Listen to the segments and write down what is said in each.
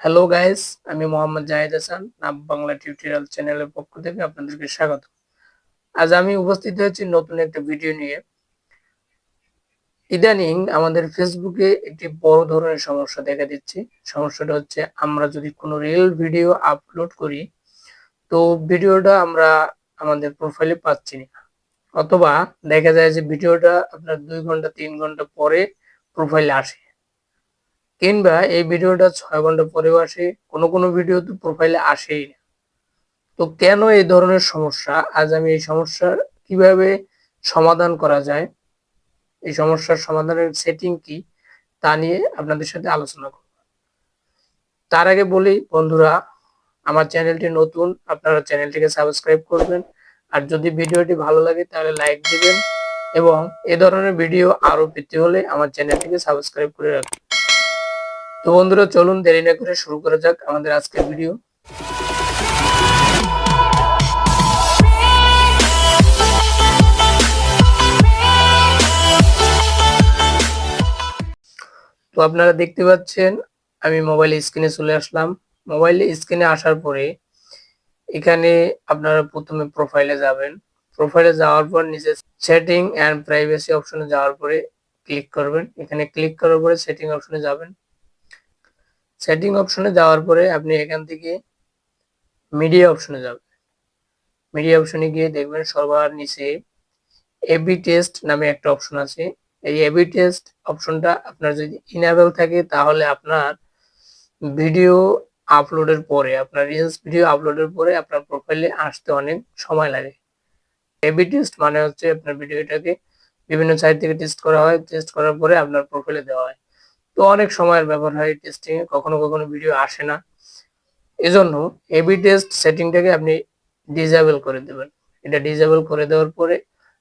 Hello guys আমি মোহাম্মদ জাহিদ হাসান, নাম Bangla tutorial চ্যানেলের পক্ষ থেকে আপনাদেরকে স্বাগত। আজ আমি উপস্থিত হয়েছি নতুন একটা ভিডিও নিয়ে। ইদানিং আমাদের ফেসবুকে একটি বড় ধরনের সমস্যা দেখা দিচ্ছে। সমস্যাটা হচ্ছে, আমরা যদি কোনো রিয়েল ভিডিও আপলোড করি, তো ভিডিওটা আমরা আমাদের প্রোফাইলে পাচ্ছি না। অথবা দেখা যায় যে ভিডিওটা আপনার দুই ঘণ্টা, তিন ঘণ্টা পরে প্রোফাইলে আসে। কিংবা এই ভিডিওটা ছয় ঘণ্টা পরেও আসে, কোনো কোনো ভিডিও তো প্রোফাইলে আসেই না। তো কেন এই ধরনের সমস্যা? আজ আমি এই সমস্যার কীভাবে সমাধান করা যায়? এই সমস্যার সমাধানের সেটিং কি? তা নিয়ে আপনাদের সাথে আলোচনা করব। তার আগে বলি, বন্ধুরা, আমার চ্যানেলটি নতুন, আপনারা চ্যানেলটিকে সাবস্ক্রাইব করবেন। আর যদি ভিডিওটি ভালো লাগে, তাহলে লাইক দিবেন। এবং এ ধরনের ভিডিও আরও পেতে হলে আমার চ্যানেলটিকে সাবস্ক্রাইব করে রাখবেন। তো বন্ধুরা, চলুন দেরি না করে শুরু করা যাক আমাদের আজকের ভিডিও তো আপনারা দেখতে পাচ্ছেন, আমি মোবাইল স্ক্রিনে চলে আসলাম। মোবাইল স্ক্রিনে আসার পরে এখানে আপনারা প্রথমে প্রোফাইলে যাবেন। প্রোফাইলে যাওয়ার পর নিচে সেটিং অ্যান্ড প্রাইভেসি অপশনে যাওয়ার পরে ক্লিক করবেন। এখানে ক্লিক করার পরে সেটিং অপশনে যাবেন। সেটিং অপশনে যাওয়ার পরে আপনি এখান থেকে মিডিয়া অপশনে যাবেন। মিডিয়া অপশনে গিয়ে দেখবেন সবার নিচে এবি টেস্ট নামে একটা অপশন আছে। এই এবি টেস্ট অপশনটা আপনার যদি ইনেবল থাকে তাহলে আপনার ভিডিও আপলোডের পরে, আপনার রিলস ভিডিও আপলোডের পরে আপনার প্রোফাইলে আসতে অনেক সময় লাগে। এবি টেস্ট মানে হচ্ছে আপনার ভিডিওটাকে বিভিন্ন সাইট থেকে টেস্ট করা হয়। টেস্ট করার পরে আপনার প্রোফাইলে দেওয়া হয়। তো অনেক সময়ের ব্যাপার হয় টেস্টিং এ কখনো কখনো ভিডিও আসে না। এজন্য এবি টেস্ট সেটিংটাকে আপনি ডিজেবল করে দেবেন। এটা ডিজেবল করে দেওয়ার পরে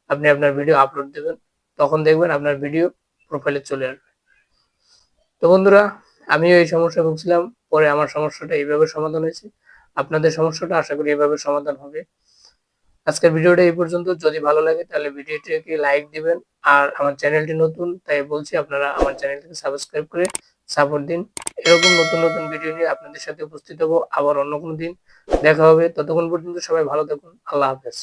আপনি আপনার ভিডিও আপলোড দেবেন। তখন দেখবেন আপনার ভিডিও প্রোফাইলে চলে আসবে। তো বন্ধুরা, আমিও এই সমস্যা ভুগছিলাম। পরে আমার সমস্যাটা এইভাবে সমাধান হয়েছে। আপনাদের সমস্যাটা আশা করি এভাবে সমাধান হবে। আজকের ভিডিওটা এই পর্যন্ত। যদি ভালো লাগে, তাহলে ভিডিওটিকে লাইক দিবেন। আর আমার চ্যানেলটি নতুন, তাই বলছি আপনারা আমার চ্যানেলটিকে সাবস্ক্রাইব করে সাপোর্ট দিন। এরকম নতুন নতুন ভিডিও নিয়ে আপনাদের সাথে উপস্থিত হব আবার অন্য কোনো দিন। দেখা হবে। ততক্ষণ পর্যন্ত সবাই ভালো থাকুন। আল্লাহ হাফেজ।